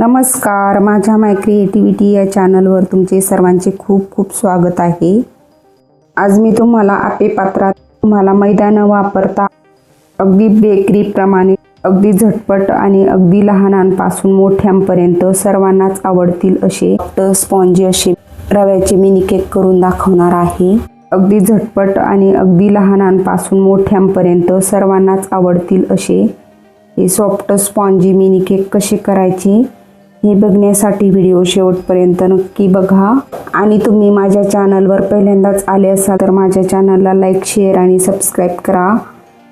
नमस्कार माझ्या माय क्रिएटिव्हिटी या चॅनलवर तुमचे सर्वांचे खूप खूप स्वागत आहे. आज मी तुम्हाला आपे पात्रात तुम्हाला मैदा न वापरता अगदी बेकरीप्रमाणे अगदी झटपट आणि अगदी लहानांपासून मोठ्यांपर्यंत सर्वांनाच आवडतील असे स्पॉन्जी असे रव्याचे मिनी केक करून दाखवणार आहे. अगदी झटपट आणि अगदी लहानांपासून मोठ्यांपर्यंत सर्वांनाच आवडतील असे हे सॉफ्ट स्पॉन्जी मिनी केक कसे करायचे? हे बघण्यासाठी व्हिडिओ शेवटपर्यंत नक्की बघा. आणि तुम्ही माझ्या चॅनलवर पहिल्यांदाच आले असाल तर माझ्या चॅनलला लाईक शेअर आणि सबस्क्राईब करा.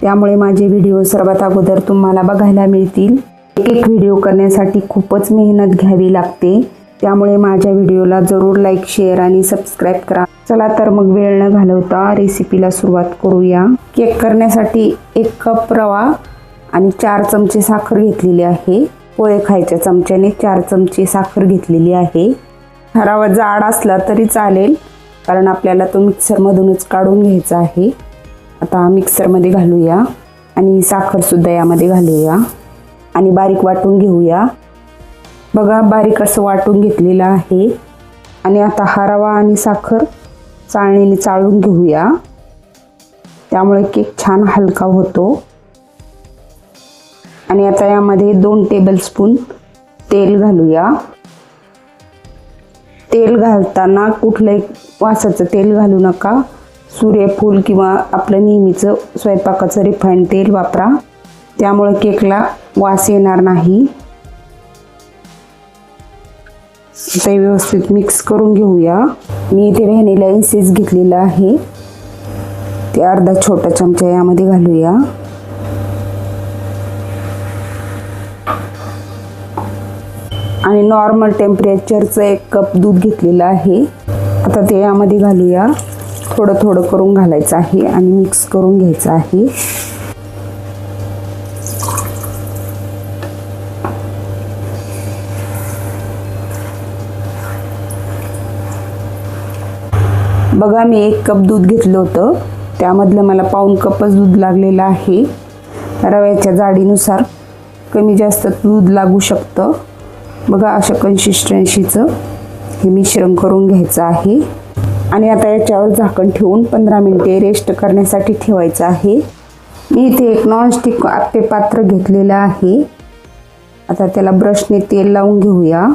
त्यामुळे माझे व्हिडिओ सर्वात अगोदर तुम्हाला बघायला मिळतील. एक एक व्हिडिओ करण्यासाठी खूपच मेहनत घ्यावी लागते. त्यामुळे माझ्या व्हिडिओला जरूर लाईक शेअर आणि सबस्क्राईब करा. चला तर मग वेळ न घालवता रेसिपीला सुरुवात करूया. केक करण्यासाठी एक कप रवा आणि चार चमचे साखर घेतलेली आहे. पोहे खायच्या चमच्याने चार चमचे साखर घेतलेली आहे. हा जाड असला तरी चालेल कारण आपल्याला तो मिक्सरमधूनच काढून घ्यायचा आहे. आता मिक्सरमध्ये घालूया आणि साखरसुद्धा यामध्ये घालूया आणि बारीक वाटून घेऊया. बघा बारीक असं वाटून घेतलेलं आहे. आणि आता हा रवा आणि साखर चाळणीने चाळून घेऊया. त्यामुळे केक छान हलका होतो. आणि आता यामध्ये दोन टेबलस्पून तेल घालूया. तेल घालताना कुठलंही वासाचं तेल घालू नका. सूर्यफूल किंवा आपलं नेहमीचं स्वयंपाकाचं रिफाईंड तेल वापरा. त्यामुळे केकला वास येणार नाही. ते व्यवस्थित मिक्स करून घेऊया. मी इथे व्हॅनिला इन्सेस घेतलेलं आहे. ते अर्धा छोटा चमचा यामध्ये घालूया. आणि नॉर्मल टेम्परेचरचं एक कप दूध घेतलेलं आहे. आता ते यामध्ये घालूया. थोडं थोडं करून घालायचं आहे आणि मिक्स करून घ्यायचं आहे. बघा मी एक कप दूध घेतलं होतं. त्यामधलं मला पाऊन कपच दूध लागलेलं आहे. रव्याच्या जाडीनुसार कमी जास्त दूध लागू शकतं. बघा अशा कन्सिस्टन्सीचं हे मिश्रण करून घ्यायचं आहे. आणि आता याच्यावर झाकण ठेवून पंधरा मिनटे रेस्ट करण्यासाठी ठेवायचं आहे. मी इथे एक नॉनस्टिक आप्पे पात्र घेतलेलं आहे. आता त्याला ब्रशने तेल लावून घेऊया.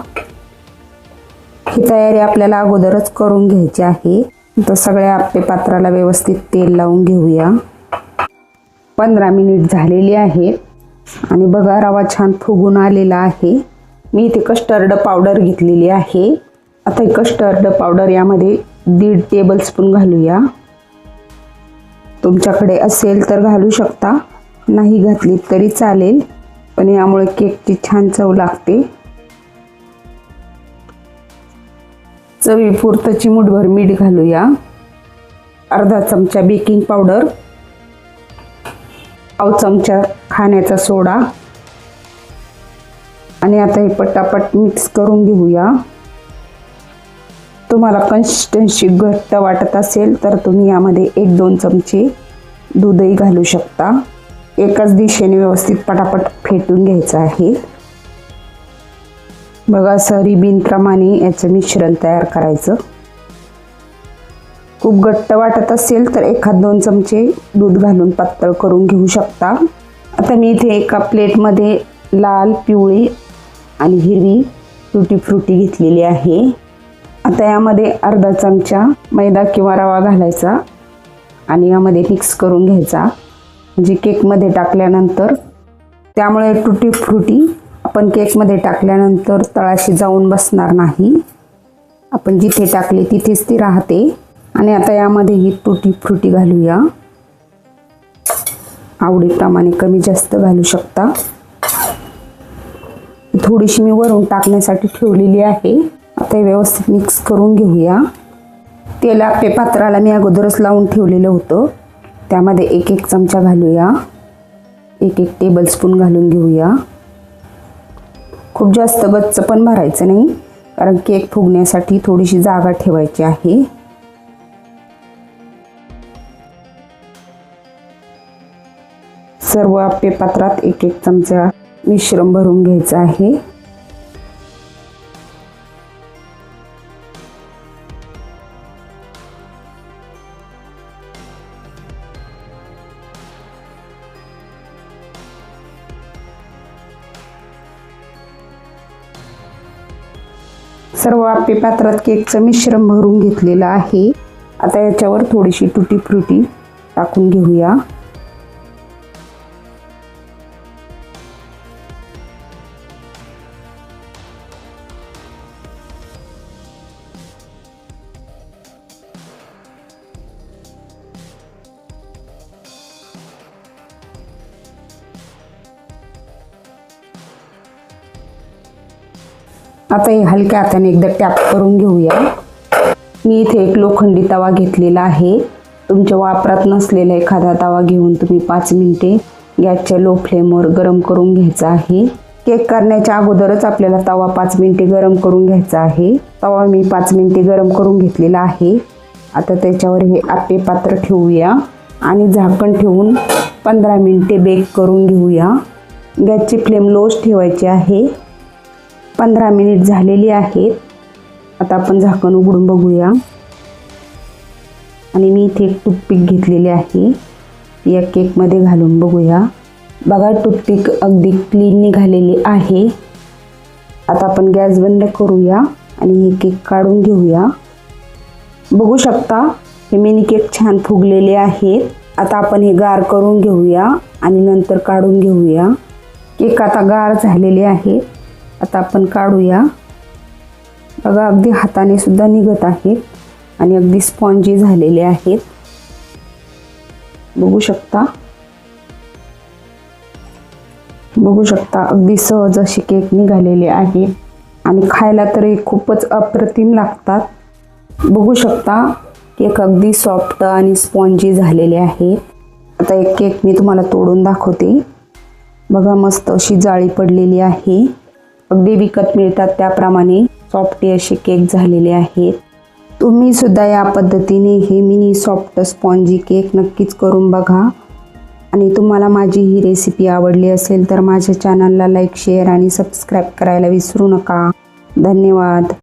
ही तयारी आपल्याला अगोदरच करून घ्यायची आहे. तर सगळ्या आप्पे पात्राला व्यवस्थित तेल लावून घेऊया. पंधरा मिनिट झालेली आहेत. आणि बघा रवा छान फुगून आलेला आहे. मी इथे कस्टर्ड पावडर घेतलेली आहे. आता कस्टर्ड पावडर यामध्ये दीड टेबल स्पून घालूया. तुमच्याकडे असेल तर घालू शकता. नाही घातली तरी चालेल पण यामुळे केकची छान चव लागते. चवीपुरतं चिमूटभर मीठ घालूया. अर्धा चमचा बेकिंग पावडर पाव चमचा खाण्याचा सोडा आणि आता हे पटापट मिक्स करून घेऊया. तुम्हाला कन्सिस्टन्सी घट्ट वाटत असेल तर तुम्ही यामध्ये एक दोन चमचे दूधही घालू शकता. एकाच दिशेने व्यवस्थित पटापट फेटून घ्यायचं आहे. बघा असं रिबीनप्रमाणे याचं मिश्रण तयार करायचं. खूप घट्ट वाटत असेल तर एखाद दोन चमचे दूध घालून पातळ करून घेऊ शकता. आता मी इथे एका प्लेटमध्ये लाल पिवळी आणि हिरवी टुटी फ्रुटी घेतलेली आहे. आता यामध्ये अर्धा चमचा मैदा किंवा रवा घालायचा आणि यामध्ये मिक्स करून घ्यायचा. म्हणजे केकमध्ये टाकल्यानंतर त्यामुळे टुटी फ्रुटी आपण केकमध्ये टाकल्यानंतर तळाशी जाऊन बसणार नाही. आपण जिथे टाकले तिथेच ती राहते. आणि आता यामध्ये ही तुटी फ्रुटी घालूया. आवडीप्रमाणे कमी जास्त घालू शकता. थोडीशी मी वरून टाकण्यासाठी ठेवलेली आहे. आता व्यवस्थित मिक्स करून घेऊया. तेला पे पात्राला मी अगोदरच लावून ठेवलेलं होतं. त्यामध्ये एक एक चमचा घालूया. एक एक टेबल स्पून घालून घेऊया. खूप जास्त गच्च पण भरायचं नाही कारण केक फुगण्यासाठी थोडीशी जागा ठेवायची आहे. सर्व आप्पे पात्रात एक एक चमचा मिश्रण भरून घ्यायचं आहे. सर्व आपे पात्रात केकचं मिश्रण भरून घेतलेलं आहे. आता याच्यावर थोडीशी तुटी फ्रुटी टाकून घेऊया. आता हे हलक्या हाताने एकदा टॅप करून घेऊया. मी इथे एक लोखंडी तवा घेतलेला आहे. तुमच्या वापरात नसलेला एखादा तवा घेऊन तुम्ही पाच मिनिटे गॅसच्या लो फ्लेमवर गरम करून घ्यायचा आहे. केक करण्याच्या अगोदरच आपल्याला तवा पाच मिनिटे गरम करून घ्यायचा आहे. तवा मी पाच मिनिटे गरम करून घेतलेला आहे. आता त्याच्यावर हे आपे पात्र ठेवूया आणि झाकण ठेवून पंधरा मिनिटे बेक करून घेऊया. गॅसची फ्लेम लोच ठेवायची आहे. पंधरा मिनिट झालेली आहेत. आता आपण झाकण उघडून बघूया. आणि मी इथे एक टूथपिक घेतलेली आहे. या केकमध्ये घालून बघूया. बघा टूथपिक अगदी क्लीन निघालेली आहे. आता आपण गॅस बंद करूया आणि हे केक काढून घेऊया. बघू शकता हे मिनी केक छान फुगलेले आहेत. आता आपण हे गार करून घेऊया आणि नंतर काढून घेऊया. केक आता गार झालेले आहेत. आता आपण काढूया. बघा अगदी हाताने सुद्धा निघत आहेत आणि अगदी स्पॉन्जी झालेले आहेत. बघू शकता? बघू शकता अगदी सहज असे केक निघालेले आहेत आणि खायला तर खूपच अप्रतिम लागतात. बघू शकता केक अगदी सॉफ्ट आणि स्पॉन्जी झालेले आहेत. आता एक केक मी तुम्हाला तोडून दाखवते. बघा मस्त अशी जाळी पडलेली आहे. अगदी विकत मिळतात त्याप्रमाणे सॉफ्टी असे केक झालेले आहेत. तुम्ही सुद्धा या पद्धतीने हे मिनी सॉफ्ट स्पॉन्जी केक नक्कीच करून बघा. आणि तुम्हाला माझी ही रेसिपी आवडली असेल तर माझ्या चॅनलला लाईक शेअर आणि सबस्क्राईब करायला विसरू नका. धन्यवाद.